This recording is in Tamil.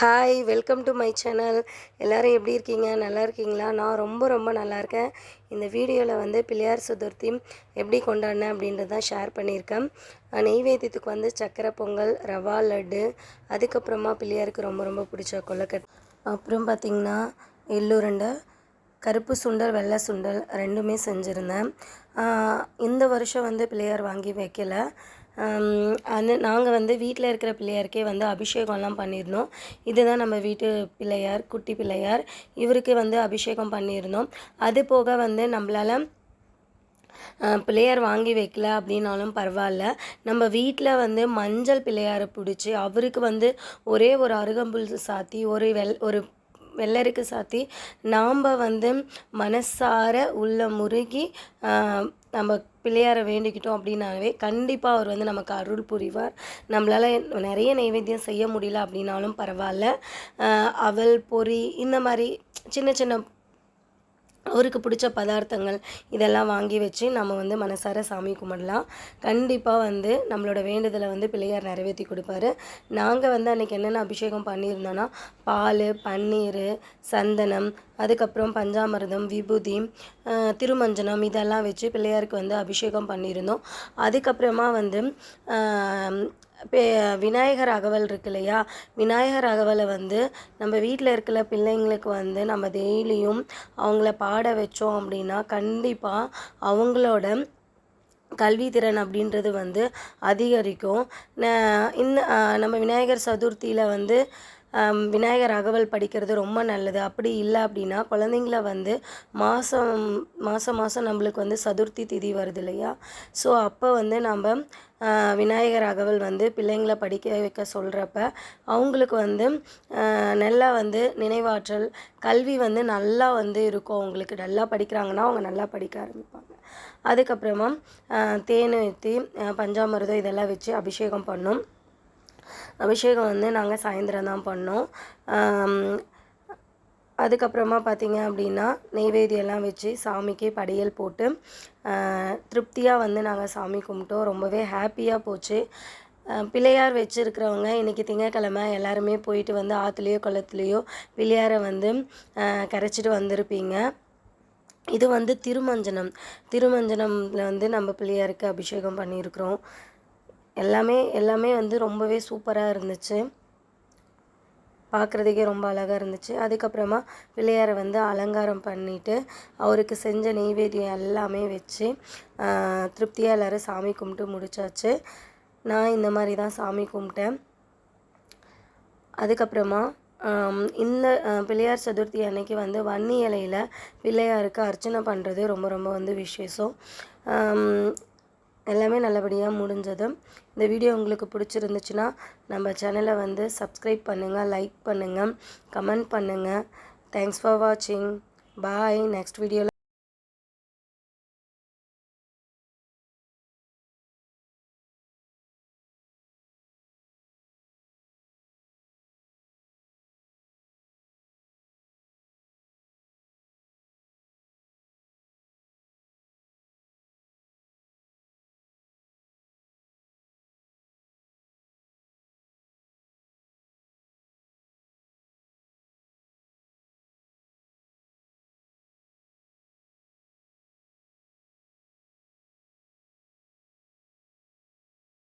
Hi welcome to my channel எல்லோரும் எப்படி இருக்கீங்க? நல்லா இருக்கீங்களா? நான் ரொம்ப ரொம்ப நல்லா இருக்கேன். இந்த வீடியோவில் வந்து பிள்ளையார் சதுர்த்தி எப்படி கொண்டாடினேன் அப்படின்றது தான் ஷேர் பண்ணியிருக்கேன் நெய்வேத்தியத்துக்கு வந்து சக்கரை பொங்கல் ரவா லட்டு அதுக்கப்புறமா பிள்ளையாருக்கு ரொம்ப ரொம்ப பிடிச்ச கொலக்கட் அப்புறம் பார்த்திங்கன்னா எள்ளுருண்டை கருப்பு சுண்டல் வெள்ளை சுண்டல் ரெண்டுமே செஞ்சுருந்தேன். இந்த வருஷம் வந்து பிள்ளையார் வாங்கி வைக்கல. அது நாங்கள் வந்து வீட்டில் இருக்கிற பிள்ளையாருக்கே வந்து அபிஷேகம்லாம் பண்ணியிருந்தோம். இதுதான் நம்ம வீட்டு பிள்ளையார் குட்டி பிள்ளையார். இவருக்கு வந்து அபிஷேகம் பண்ணியிருந்தோம். அது போக வந்து நம்மளால் பிள்ளையார் வாங்கி வைக்கல அப்படின்னாலும் பரவாயில்ல. நம்ம வீட்டில் வந்து மஞ்சள் பிள்ளையாரை பிடிச்சி அவருக்கு வந்து ஒரே ஒரு அருகம்புல் சாத்தி ஒரு வெள் ஒரு வெள்ளருக்கு சாத்தி நாம் வந்து மனசார உள்ள முருகி நம்ம பிள்ளையாரை வேண்டிக்கிட்டோம் அப்படின்னாவே கண்டிப்பாக அவர் வந்து நமக்கு அருள் புரிவார். நம்மளால் நிறைய நைவேத்தியம் செய்ய முடியல அப்படின்னாலும் பரவாயில்ல. அவள் அவல் இந்த மாதிரி சின்ன சின்ன அவருக்கு பிடிச்ச பதார்த்தங்கள் இதெல்லாம் வாங்கி வச்சு நம்ம வந்து மனசார சாமி கும்பிடலாம். கண்டிப்பாக வந்து நம்மளோட வேண்டுதலை வந்து பிள்ளையார் நிறைவேற்றி கொடுப்பாரு. நாங்கள் வந்து அன்றைக்கி என்னென்ன அபிஷேகம் பண்ணியிருந்தோன்னா பால் பன்னீர் சந்தனம் அதுக்கப்புறம் பஞ்சாமிர்தம் விபூதி திருமஞ்சனம் இதெல்லாம் வச்சு பிள்ளையாருக்கு வந்து அபிஷேகம் பண்ணியிருந்தோம். அதுக்கப்புறமா வந்து விநாயகர் அகவல் இருக்கு இல்லையா விநாயகர் அகவலை வந்து நம்ம வீட்டில் இருக்கிற பிள்ளைங்களுக்கு வந்து நம்ம டெய்லியும் அவங்கள பாட வச்சோம் அப்படின்னா கண்டிப்பாக அவங்களோட கல்வி திறன் அப்படின்றது வந்து அதிகரிக்கும். இந்த நம்ம விநாயகர் சதுர்த்தியில் வந்து விநாயகர் அகவல் படிக்கிறது ரொம்ப நல்லது. அப்படி இல்லை அப்படின்னா குழந்தைங்கள வந்து மாதம் மாதம் மாதம் நம்மளுக்கு வந்து சதுர்த்தி திதி வருது இல்லையா? ஸோ அப்போ வந்து நம்ம விநாயகர் அகவல் வந்து பிள்ளைங்களை படிக்க வைக்க சொல்கிறப்ப அவங்களுக்கு வந்து நல்லா வந்து நினைவாற்றல் கல்வி வந்து நல்லா வந்து இருக்கும். அவங்களுக்கு நல்லா படிக்கிறாங்கன்னா அவங்க நல்லா படிக்க ஆரம்பிப்பாங்க. அதுக்கப்புறமா தேன் ஊற்றி பஞ்சாமிரதம் இதெல்லாம் வச்சு அபிஷேகம் பண்ணும். அபிஷேகம் வந்து நாங்கள் சாயந்தரம் தான் பண்ணோம். அதுக்கப்புறமா பார்த்திங்க அப்படின்னா நெய்வேத்தியெல்லாம் வச்சு சாமிக்கு படையல் போட்டு திருப்தியாக வந்து நாங்கள் சாமி கும்பிட்டோம். ரொம்பவே ஹாப்பியாக போச்சு. பிள்ளையார் வச்சுருக்கிறவங்க இன்றைக்கி திங்கக்கிழமை எல்லாருமே போயிட்டு வந்து ஆற்றுலையோ குளத்துலையோ பிள்ளையாரை வந்து கரைச்சிட்டு வந்திருப்பீங்க. இது வந்து திருமஞ்சனம். திருமஞ்சனம்ல வந்து நம்ம பிள்ளையாருக்கு அபிஷேகம் பண்ணியிருக்கிறோம். எல்லாமே எல்லாமே வந்து ரொம்பவே சூப்பராக இருந்துச்சு. பார்க்குறதுக்கே ரொம்ப அழகாக இருந்துச்சு. அதுக்கப்புறமா பிள்ளையாரை வந்து அலங்காரம் பண்ணிட்டு அவருக்கு செஞ்ச நெய்வேத்தியம் எல்லாமே வச்சு திருப்தியாக எல்லோரும் சாமி கும்பிட்டு முடிச்சாச்சு. நான் இந்த மாதிரி தான் சாமி கும்பிட்டேன். அதுக்கப்புறமா இந்த பிள்ளையார் சதுர்த்தி அன்னைக்கு வந்து வன்னி இலையில் பிள்ளையாருக்கு அர்ச்சனை பண்ணுறது ரொம்ப ரொம்ப வந்து விசேஷம். எல்லாமே நல்லபடியாக முடிஞ்சது. இந்த வீடியோ உங்களுக்கு பிடிச்சிருந்துச்சுன்னா நம்ம சேனலை வந்து சப்ஸ்கிரைப் பண்ணுங்கள் லைக் பண்ணுங்கள் கமெண்ட் பண்ணுங்கள் தேங்க்ஸ் ஃபார் வாட்சிங் பாய் நெக்ஸ்ட் வீடியோவில்